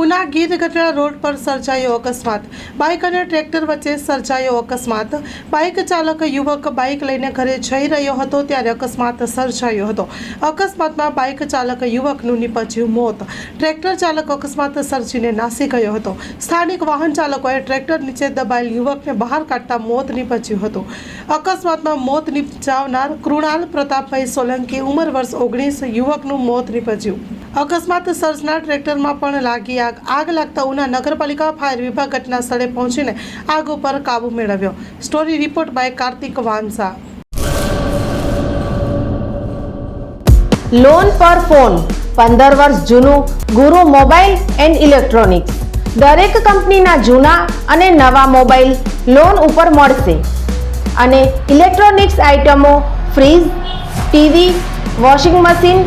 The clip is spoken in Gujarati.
ઉના ગીર ગઢડા રોડ પર સર્જાયો અકસ્માત. બાઇક અને ટ્રેક્ટર વચ્ચે સર્જાયો અકસ્માત. બાઇક ચાલક યુવક બાઇક લઈને ઘરે જઈ રહ્યો હતો ત્યારે અકસ્માત સર્જાયો હતો. અકસ્માતમાં બાઇક ચાલક યુવકનું નીપજ્યું મોત. ટ્રેક્ટર ચાલક અકસ્માત સર્જીને નાસી ગયો હતો. સ્થાનિક વાહન ચાલકોએ ટ્રેક્ટર નીચે દબાયેલ યુવકને બહાર કાઢતા મોત નીપજ્યું હતું. અકસ્માતમાં મોત નિપજાવનાર કૃણાલ પ્રતાપભાઈ સોલંકી ઉંમર વર્ષ ઓગણીસ યુવકનું મોત નીપજ્યું. અકસ્માત સર્જનાર ટ્રેક્ટરમાં પણ લાગી આગ. આગ લાગતા ઉના નગરપાલિકા ફાયર વિભાગ ઘટના સ્થળે પહોંચીને આગ ઉપર કાબુ મેળવ્યો. Story report by Kartik Vansa. Loan પર ફોન પંદર વર્ષ જૂનું ગુરુ મોબાઈલ એન્ડ ઇલેક્ટ્રોનિક્સ. દરેક કંપનીના જૂના અને નવા મોબાઈલ લોન ઉપર મળશે. અને ઇલેક્ટ્રોનિક્સ આઇટમો fridge, TV, washing machine